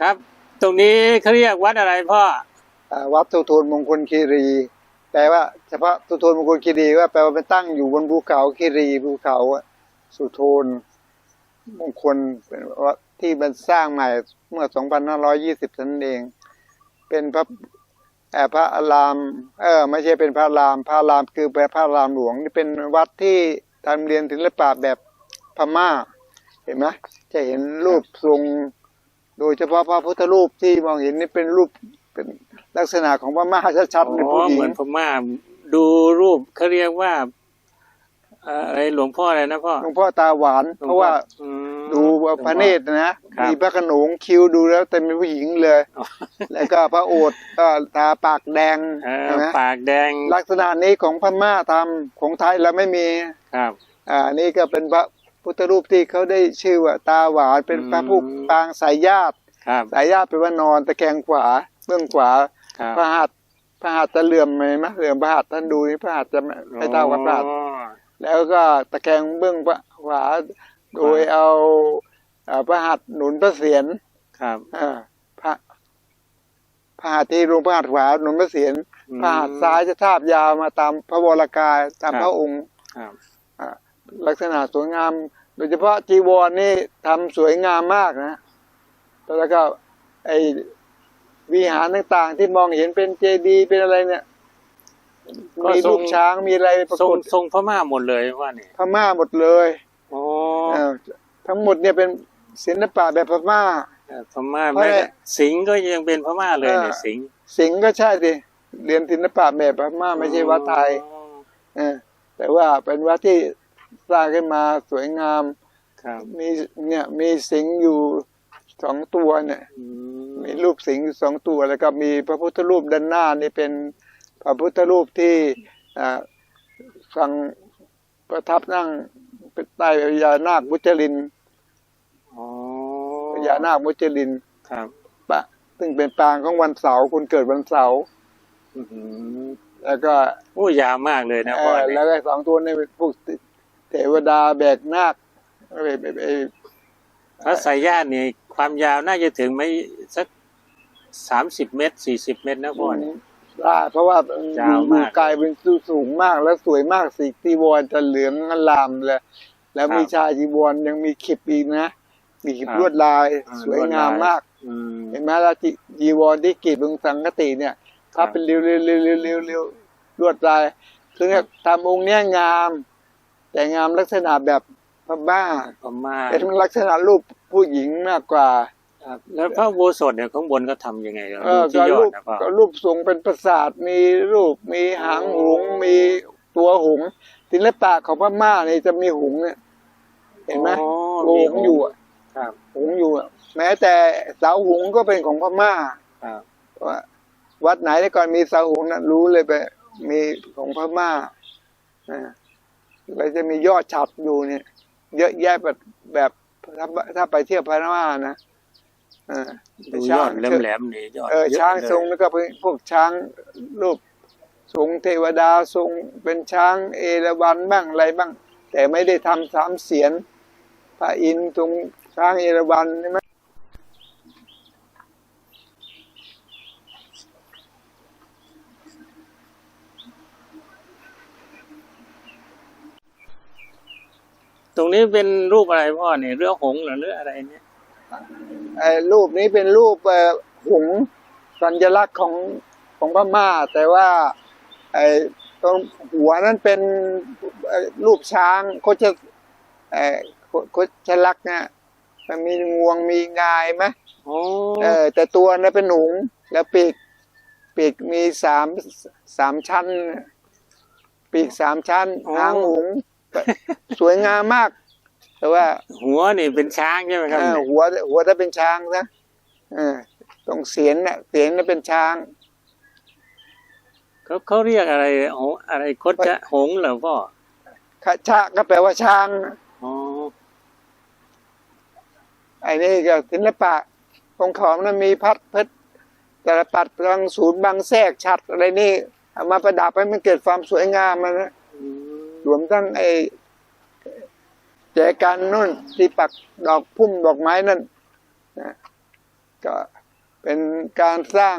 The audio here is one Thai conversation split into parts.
ครับ ตรงนี้เขาเรียกวัดอะไรพ่ออ่าวัดสุโทนมงคลคีรี แปลว่าเฉพาะสุโทนมงคลคีรีว่าแปลว่าเป็นตั้งอยู่บนภูเขาคีรีภูเขาอะสุโทนมงคลเป็นวัดที่มันสร้างใหม่เมื่อ 2520นั่นเอง เป็นพระเอ่อพระอาราม เออ ไม่ใช่เป็นพระอาราม พระอารามคือพระอารามหลวงนี่เป็นวัดที่ทำเรียนศิลปะแบบพม่า เห็นไหมจะเห็นรูปทรง โดยเฉพาะพระพุทธรูปที่มองเห็นนี่เป็นรูปเป็นลักษณะของพม่าชัดๆเป็นอ๋อผู้หญิเหงมือนพม่าดูรูปเขาเรียกว่าเอ่ออะไรหลวงพ่ออะไรนะพ่อหลวงพ่อตาหวาน เพราะว่าอืมดูพระเนตรนะครับมีพระโขนงคิ้วดูแล้วเต็มเป็นผู้หญิงเลยอ๋อแล้วก็พระโอษฐ์ก็ตาปากแดงเออใช่ไหมปากแดง ลักษณะนี้ของพม่าทำของไทยเราไม่มีครับ อ่านี่ก็เป็นพระ พุทธรูปที่เขาได้ชื่อว่าตาหวานเป็นพระผู้อืมปางสายญาติครับสายญาติเป็นว่านอนตะแคงขวาเบื้องขวาครับพระหัตถ์พระหัตถ์จะเหลื่อมไหมมะเหลื่อมพระหัตถ์ท่านดูนี่พระหัตถ์จะไม่ไม่เท่ากับพระหัตถ์อ๋อแล้วก็ตะแคงเบื้องขวาโดยเอาเอ่อพระหัตถ์หนุนพระเศียรครับอ่าพระพระหัตถ์ที่ลงพระหัตถ์ขวาหนุนพระเศียรอืมพระหัตถ์ซ้ายจะทาบยาวมาตามพระวรากายตามครับพระองค์ครับอ่า ลักษณะสวยงาม โดยเฉพาะจีวรนี่ทำสวยงามมากนะ แล้วก็ไอวิหารต่างๆ ที่มองเห็นเป็นเจดีย์เป็นอะไรเนี่ยก็มีทรรูงปช้างมีอะไรปราทรงกฏทรงพม่าหมดเลยว่านี่พม่าหมดเลยอ๋อเออทั้งหมดเนี่ยเป็นศิลปะแบบพม่าพม่าเพราะแม้อะไรแต่สิงห์ก็ยังเป็นพม่าเลยเนี่ยเออสิงห์สิงห์ก็ใช่สิเรียนศิลปะแบบพม่าไม่ใช่วัดไทยอ๋อเออแต่ว่าเป็นวัดที่ สร้างขึ้นมาสวยงามครับมีเนี่ยมีสิงห์อยู่สองตัวเนี่ยอืมมีรูปสิงห์อยู่สองตัวแล้วก็มีพระพุทธรูปด้านหน้านี่เป็นพระพุทธรูปที่อ่าฟังประทับนั่งเป็นใต้พญานาคมุจลินอ๋อพญานาคมุจลินครับปะซึ่งเป็นปางของวันเสาร์คุณเกิดวันเสาร์อื้อหือแล้วก็โอ้ยาวมากเลยนะเอ่พ่ออเนี่แล้ยวก็สองตัวนี้เป็นพวก เทวดาแบกนาคไอ้ไอ้ไอ้พระสายญาตินี่ความยาวน่าจะถึงไม่สักสามสิบเมตรสี่สิบเมตรนะพ่อเนี่ยได้เพราะว่ายาวมากกลายเป็นสูงมากแล้วสวยมากสีจีวรจะเหลืองอลามเลยแล้วครับมีชายจีวรยังมีขิบอีกนะ มีขิบครับลวดลายอ่าสวยงามลวดลายมากอืมเห็นไหมล่ะจีจีวรที่กรีดบนสังกติเนี่ยครัถ้าบเป็นเรียวเรียวเรียวเรียวเรียวเรียวลวดลายคือเนี่ยทำองค์เนี้ยงาม แต่งามลักษณะแบบพม่าพม่าเป็นลักษณะรูปผู้หญิงมากกว่าครับแล้วพระอุโบสถเนี่ยข้างบนก็ทำยังไงครับเออที่ก็ยอรูดปนะพ่อก็รูปทรงเป็นปราสาทมีรูปมีหางหงส์มีตัวหงส์ศิลปะของพม่านี่จะมีหงส์เนี่ยเห็นไหมอ๋อโหงส์อยู่อะครับหงส์อยู่อะแม้แต่เสาหงส์ก็เป็นของพม่าครับว่าวัดไหนแต่ก่อนมีเสาหงส์นะรู้เลยไปมีของพม่าอ่า แล้วจะมียอดฉัดอยู่เนี่ย เยอะแยะแบบแบบถ้าถ้าไปเที่ยวพม่านะอ่าดูยอดแหลมๆนี่ยอดเออเยอะช้างเลยทรงแล้วก็เป็นพวกช้างรูปทรงเทวดาทรงเป็นช้างเอราวัณบ้างอะไรบ้าง แต่ไม่ได้ทำสามเสียนพระอินทร์ทรงช้างเอราวัณใช่ไหม ตรงนี้เป็นรูปอะไรพ่อเนี่ยเรือหงหรือเรืออะไรเนี่ยไอ้รูปนี้เป็นรูปเอ่อหงสัญลักษณ์ของของพม่า แต่ว่า ไอ้ตรงหัวนั้นเป็นรูปช้างโคจะเอ่อโคจะลักษณ์เนี่ยมันมีงวงมีงายไหมเออ แต่ตัวนั้นเป็นหงส์แล้วปีกปีกมีสามสามชั้น ปีกสามชั้นหางหง ส์สวยงามมาก แต่ว่า หัวนี่เป็นช้างใช่ไหมครับเออเนี่ยหัว หัวถ้าเป็นช้างนะเออตรงเสียนเนี่ยเสียนน่ะเป็นช้างเขาเขาเรียกอะไรโหอะไรคดจะหงส์เหรอพ่อขะชะก็แปลว่าช้างอ๋อไอ้นี่ก็ศิลปะของของนั้นมีพัดเพชรแต่ละปัดบางศูนย์บางแทรกชัดอะไรนี่เอามาประดับให้มันเกิดความสวยงามมันนะอืม รวมทั้งไอ้แจกันนู่นที่ปักดอกพุ่มดอกไม้นั่นนะก็เป็นการสร้าง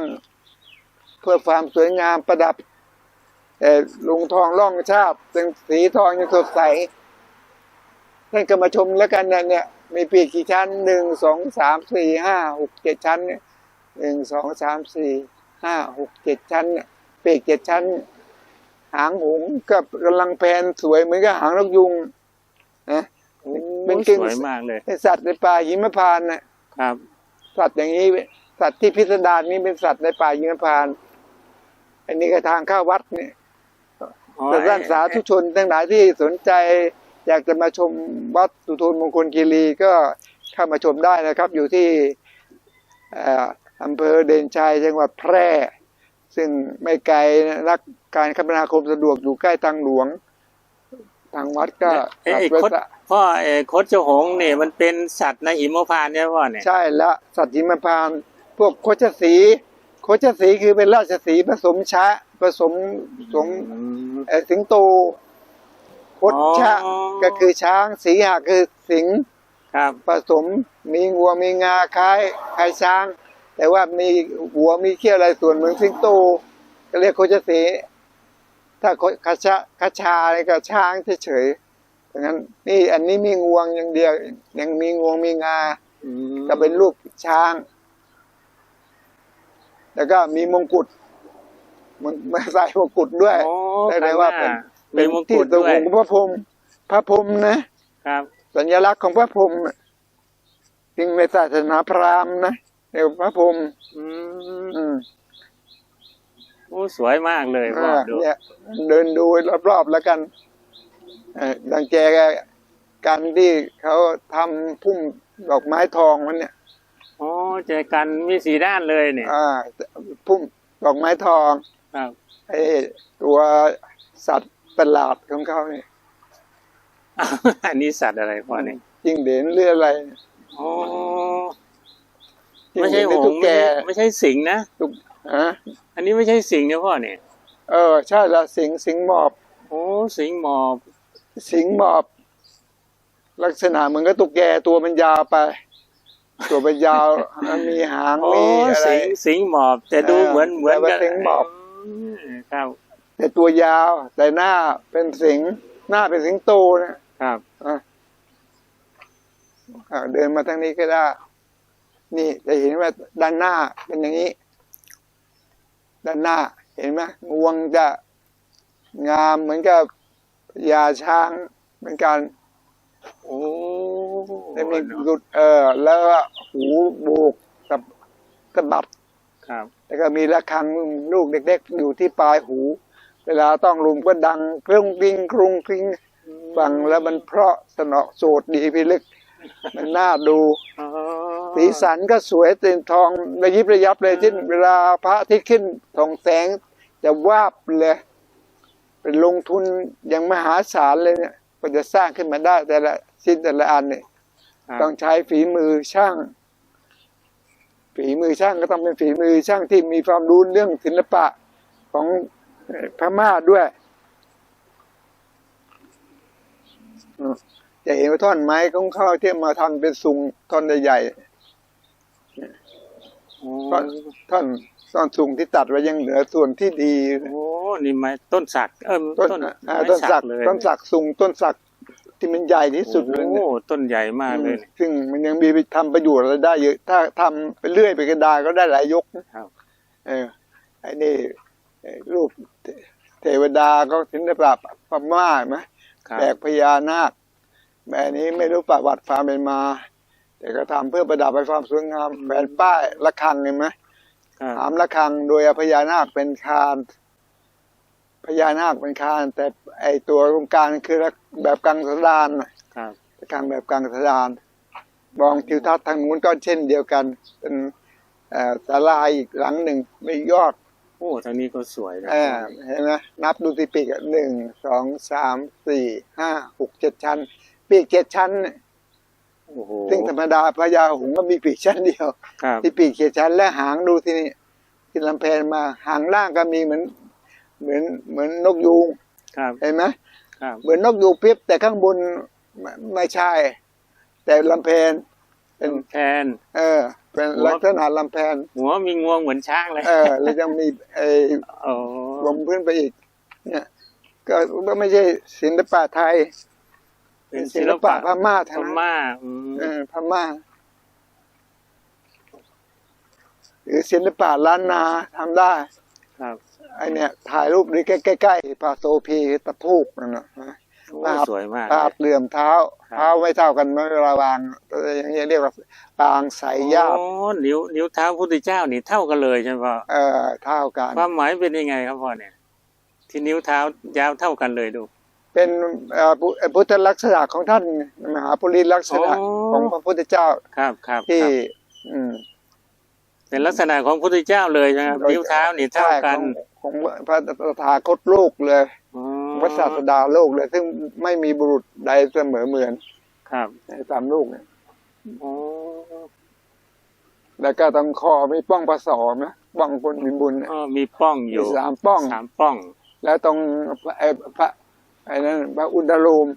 เพื่อความสวยงามประดับแต่ลุงทองร่องชาติเป็นสีทองยังสดใสท่านก็มาชมแล้วกันเนี่ยเนี่ยมีปีกกี่ชั้นหนึ่งสองสามสี่ห้าหกเจ็ดชั้นเนี่ยหนึ่งสองสามสี่ห้าหกเจ็ดชั้นเนี่ยปีกเจ็ดชั้น หางหงส์กับกำลังแพนสวยเหมือนกับหางนกยุงนะโอ้เป็นกิ่งสวยมากเลยเป็นสัตว์ในป่าหิมพานต์น่ะครับ สัตว์อย่างนี้สัตว์ที่พิสดารนี้เป็นสัตว์ในป่าหิมพานต์อันนี้ก็ทางเข้าวัดเนี่ยอ๋อแต่ท่านสาธุชนทั้งหลายที่สนใจ อยากจะมาชมวัดสุทูลมงคลคีรีก็เข้ามาชมได้นะครับ อยู่ที่เอ่ออำเภอเด่นชัยจังหวัดแพร่ ซึ่งไม่ไกลนักการคมนาคมสะดวกอยู่ใกล้ทางหลวง ทางวัดก็เอ้ยจัดไอ้ไว้คดสะพ่อเอ้คดเจ้าหงส์เนี่ยมันเป็นสัตว์ในหิมพานต์ใช่ป่ะเนี่ยใช่ละสัตว์หิมพานต์พวกโคชสีโคชสีคือเป็นราชสีห์ผสมชะผสมสมอืมเอ่อสิงโตโคชะอ๋อก็คือช้างสีหะคือสิงห์ครับผสมมีงัวมีงาคล้ายคล้ายช้าง แต่ว่ามีหัวมีเขี้ยวอะไรส่วนเหมือนสิงโตก็เรียกโคชสีถ้าโคคชะคชาอะไรก็ช้างเฉยๆดังนั้น นี่อันนี้มีงวงอย่างเดียว ยังมีงวงมีงาอืมก็เป็นรูปช้าง แล้วก็มีมงกุฎมันมาใส่มงกุฎด้วยโอ้ได้เลยว่าเป็นเป็นมงที่กุฎตัวด้วยของพระพรหมพระพรหมนะครับ สัญลักษณ์ของพระพรหมน่ะจริงในศาสนาพราหมณ์นะ เรียกว่าพระพรหมอืมอืมโอ้สวยมากเลยพ่ออ่าดูเนี่ย เดินดูรอบๆแล้วกันเอ่อดังแกการที่เขาทำพุ่มดอกไม้ทองมันเนี่ย โอ้เจอกันมีสีด้านเลยเนี่ย อ่าพุ่มดอกไม้ทองครับ ไอ้ตัวสัตว์ประหลาดของเขาเนี่ยอันนี้สัตว์อะไรพ่อเนี่ยจิงเหลนเรืออะไร โอ้จิ้ง ไม่เหลใช่นหหรืองตุ๊กส์แกไม่ใช่ไม่ใช่สิงห์นะตุ๊กฮะอันนี้ไม่ใช่สิงห์นะพ่อเนี่ยเออใช่ละสิงสิงหมอบ โอ้สิงห์หมอบ สิงหมอบ ลักษณะเหมือนกับตุ๊กแกตัวมันยาวไป ตัวมันยาวมันมีหางโอ้มีอะไรสิงห์สิงห์หมอบ แต่ดูเออเหมือนเหมือนแต่ว่ากับสิงห์หมอบมครับ แต่ตัวยาว แต่หน้าเป็นสิงหน้าเป็นสิงโตนะครับอะอะเดินมาทางนี้ก็ได้ นี่จะเห็นว่าด้านหน้าเป็นอย่างนี้ ด้านหน้าเห็นไหมงวงจะงามเหมือนกับยาช้างเหมือนกันโอ้แล้วมีหลุดเออ แล้วก็หูโบกกับกระบัดครับ แล้วก็มีระฆังลูกเด็ก ๆ อยู่ที่ปลายหู เวลาต้องลุมก็ดังกรุงกริงกรุงกริงฟังแล้วมันเพราะสนอโสดดีพิลึก มันน่าดูอ๋อ สีสันก็สวยเต็มทองระยิบระยับเลยเช่นเวลาพระอาทิตย์ขึ้นทองแสงจะวาบเลยเป็นลงทุนอย่างมหาศาลเลยเนี่ยก็จะสร้างขึ้นมาได้แต่ละชิ้นแต่ละอันเนี่ยครับต้องใช้ฝีมือช่าง ฝีมือช่างก็ต้องเป็นฝีมือช่างที่มีความรู้เรื่องศิลปะของเอ่อพม่าด้วยอืมจะเห็นว่าท่อนไม้ของเขาที่มาทำเป็นสุงท่อนใหญ่ โอ้ๆท่อนท่อนท่อนสุงที่ตัดไว้ยังเหลือส่วนที่ดี โอ้นี่ไม้ต้นสักเออต้นต้นอ่าไม้ต้นสักเลยต้นสักสุงต้นสักที่มันใหญ่ที่สุดเลยเนี่ยโอ้ต้นใหญ่มากเลยเนี่ยซึ่งมันยังมีไปทำประโยชน์อะไรได้เยอะถ้าทำไปเรื่อยไปกระดาก็ได้หลายยกนะครับ เออไอ้นี่เอ่อรูปเทเทวดาก็ศิลปะพม่าไหมครับแบกพญานาคแบบนี้ไม่รู้ประวัติความเป็นมา แต่ก็ทำเพื่อประดับไปความสวยงามแผนป้ายระฆังเห็นไหมครับหามระฆังโดยเอาพญานาคเป็นคานพญานาคเป็นคาน แต่ไอตัวตรงกลางคือแบบกังสดานน่ะครับกลางแบบกลางสดานมองทิวทัศน์ทางนู้นก็เช่นเดียวกันเป็นเอ่อศาลาอีกหลังหนึ่งมียอดโอ้ทางนี้ก็สวยนะเออเห็นไหมนับดูสิปีกอะหนึ่งสองสามสี่ห้าหกเจ็ดชั้น ปีกเจ็ดชั้นเนี่ย โอ้โหซึ่งธรรมดาพญาหงส์ก็มีปีกชั้นเดียว ครับ ที่ปีกเจ็ดชั้นและหางดูที่นี่ที่ลำแพนมาหางล่างก็มีเหมือน เหมือนเหมือนนกยูงครับ เห็นไหมครับ เหมือนนกยูงเปียบแต่ข้างบนไม่ไม่ใช่ แต่ลำเพนเป็นแทน เออ เป็นลักษณะลำแพน หัวมีงวงเหมือนช้างเลยเออ แล้วยังมีไอ้โอ้รวมพื้นไปอีก เนี่ย ก็ก็ไม่ใช่ศิลปะไทย เป็นศิลปะพม่าพทั้งนั้นม่าอืมเออพม่า หรือศิลปะล้านนาทำได้ ครับไอเนี่ย ถ่ายรูปนี้ใกล้ๆปลาโซพีตะพูกนั่นนะ โอ้ครับสวยมากปาดเหลื่อมเท้า ครับ เท้าไม่เท่ากันไม่ระวางอย่างเงี้ยเรียกว่าปางสายญาติโอ้นิ้วนิ้วเท้าพุทธเจ้านี่เท่ากันเลยใช่ไหมพ่อเออเท่ากัน ความหมายเป็นยังไงครับพ่อเนี่ย ที่นิ้วเท้ายาวเท่ากันเลยดู เป็นเอ่อพุพุทธลักษณะของท่านมหาปุริลักษณะโอ้ของพระพุทธเจ้าครับครับที่ครับอืมเป็นลักษณะของพุทธเจ้าเลยนะครับโดยนิ้วเท้านี่เท่ากันใช่ของของพระตถาคตโลกเลยอ๋อพระศาสดาโลกเลย ซึ่งไม่มีบุรุษใดเสมอเหมือน ครับในสามโลกเนี่ยอ๋อแล้วก็ตรงคอมีป้องประสอมนะป้องคนมีบุญเนี่ยอ๋อมีป้องอมียู่สามป้องสามป้อง แล้วตรงไอ้พระ ไอ้นั่นพระอุณโลม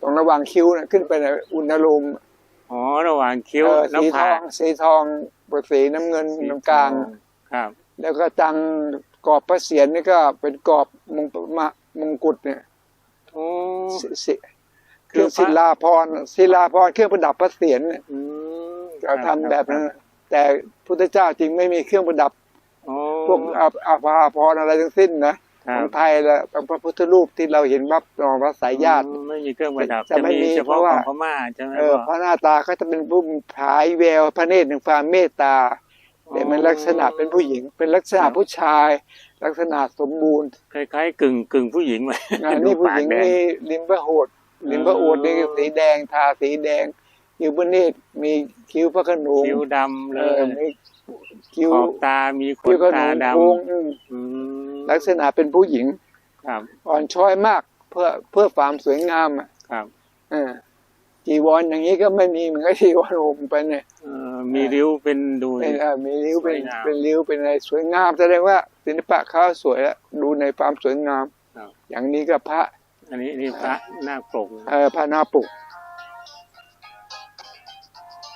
ตรงระหว่างคิ้วเนี่ยขึ้นไปในอุณโลมอ๋อระหว่างคิ้วเออหน้าสีทผาอกงสีทองสีน้ำเงินสีตรงกลางทองครับ แล้วก็จังกรอบพระเศียรนี่ก็เป็นกรอบมงมะมงกุฎเนี่ยโอ้ สิสิเครื่องศิลาพรณ์ศิลาพรณ์เครื่องประดับพระเศียรเนี่ยอืมเราทำแบบนั้น แต่พุทธเจ้าจริงไม่มีเครื่องประดับโอ้พวกอาอาภาพรณ์อะไรทั้งสิ้นนะครั ขบองไทยแล้วต้องพระพุทธรูปที่เราเห็นวับรองพระสายญาติอืมไม่มีเครื่องประดับจะจะไม่มีมีเฉเพพาะราะขว่าองพม่าใช่ไหมเออพ่อพระหน้าตาก็จะเป็นผู้ผายแววพระเนตรแห่งความเมตตาแต่มันลักษณะเป็นผู้หญิง เป็นลักษณะผู้ชาย ลักษณะสมบูรณ์คล้ายๆกึ่งกึ่งผู้หญิงเลยอันนี้ผู้หญิงนี่ริมพระโหดริมพระโอดนี่สีแดงทาสีแดงคิ้วพระเนตรมีคิ้วพระขนงคิ้วดำเลเอยอมีคิ้วขอบตามีขคิ้นวขนตางดโค้งอืมำอืม ลักษณะเป็นผู้หญิงครับอ่อนช้อยมากเพื่อเพื่อความสวยงามอะครับเออจีวรอย่างนี้ก็ไม่มีเหมือนกับจีวรห่มไปเนี่ยเอ่อมีริ้วเป็นดูเป็นเอ่อมีริ้วเป็นสวยงามเป็นริ้วเป็นอะไรสวยงามแสดงว่า ศิลปะเขาสวยแล้วดูในความสวยงามครับอย่างนี้ก็พระ อันนี้นี่พระหน้าปกเอ่อพระหนาปก